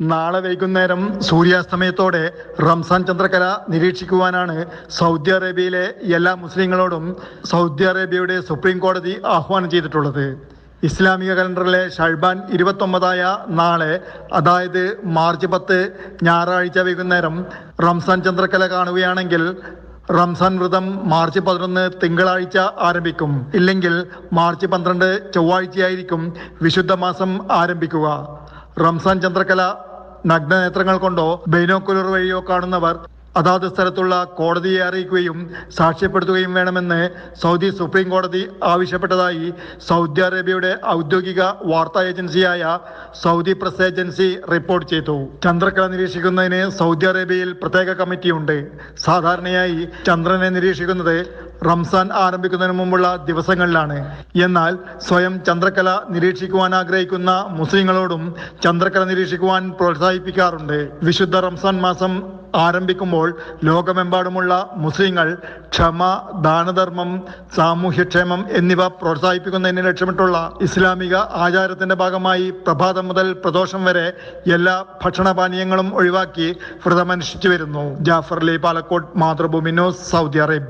നാളെ വൈകുന്നേരം സൂര്യാസ്തമയത്തോടെ റംസാൻ ചന്ദ്രകല നിരീക്ഷിക്കുവാനാണ് സൗദി അറേബ്യയിലെ എല്ലാ മുസ്ലിങ്ങളോടും സൗദി അറേബ്യയുടെ സുപ്രീം കോടതി ആഹ്വാനം ചെയ്തിട്ടുള്ളത്. ഇസ്ലാമിക കലണ്ടറിലെ ഷൾബാൻ ഇരുപത്തൊമ്പതായ നാളെ അതായത് മാർച്ച് പത്ത് ഞായറാഴ്ച വൈകുന്നേരം റംസാൻ ചന്ദ്രകല കാണുകയാണെങ്കിൽ റംസാൻ വ്രതം മാർച്ച് പതിനൊന്ന് തിങ്കളാഴ്ച ആരംഭിക്കും. ഇല്ലെങ്കിൽ മാർച്ച് പന്ത്രണ്ട് ചൊവ്വാഴ്ചയായിരിക്കും വിശുദ്ധ മാസം ആരംഭിക്കുക. റംസാൻ ചന്ദ്രകല നഗ്നനേത്രങ്ങൾ കൊണ്ടോ ബൈനോക്കുലർ വഴിയോ കാണുന്നവർ അതാത് സ്ഥലത്തുള്ള കോടതിയെ അറിയിക്കുകയും സാക്ഷ്യപ്പെടുത്തുകയും വേണമെന്ന് സൗദി സുപ്രീം കോടതി ആവശ്യപ്പെട്ടതായി സൗദി അറേബ്യയുടെ ഔദ്യോഗിക വാർത്താ ഏജൻസിയായ സൗദി പ്രസ് ഏജൻസി റിപ്പോർട്ട് ചെയ്തു. ചന്ദ്രക്കല നിരീക്ഷിക്കുന്നതിന് സൗദി അറേബ്യയിൽ പ്രത്യേക കമ്മിറ്റിയുണ്ട്. സാധാരണയായി ചന്ദ്രനെ നിരീക്ഷിക്കുന്നത് റംസാൻ ആരംഭിക്കുന്നതിന് മുമ്പുള്ള ദിവസങ്ങളിലാണ്. എന്നാൽ സ്വയം ചന്ദ്രക്കല നിരീക്ഷിക്കുവാൻ ആഗ്രഹിക്കുന്ന മുസ്ലിങ്ങളോടും ചന്ദ്രക്കല നിരീക്ഷിക്കുവാൻ പ്രോത്സാഹിപ്പിക്കാറുണ്ട്. വിശുദ്ധ റംസാൻ മാസം ആരംഭിക്കുമ്പോൾ ലോകമെമ്പാടുമുള്ള മുസ്ലിങ്ങൾ ക്ഷമ ദാനധർമ്മം സാമൂഹ്യക്ഷേമം എന്നിവ പ്രോത്സാഹിപ്പിക്കുന്നതിന് ലക്ഷ്യമിട്ടുള്ള ഇസ്ലാമിക ആചാരത്തിന്റെ ഭാഗമായി പ്രഭാതം മുതൽ പ്രദോഷം വരെ എല്ലാ ഭക്ഷണപാനീയങ്ങളും ഒഴിവാക്കി വ്രതമനുഷ്ഠിച്ചു വരുന്നു. Jafar Ali Palakkot Mathrubhumi news Saudi Arabia.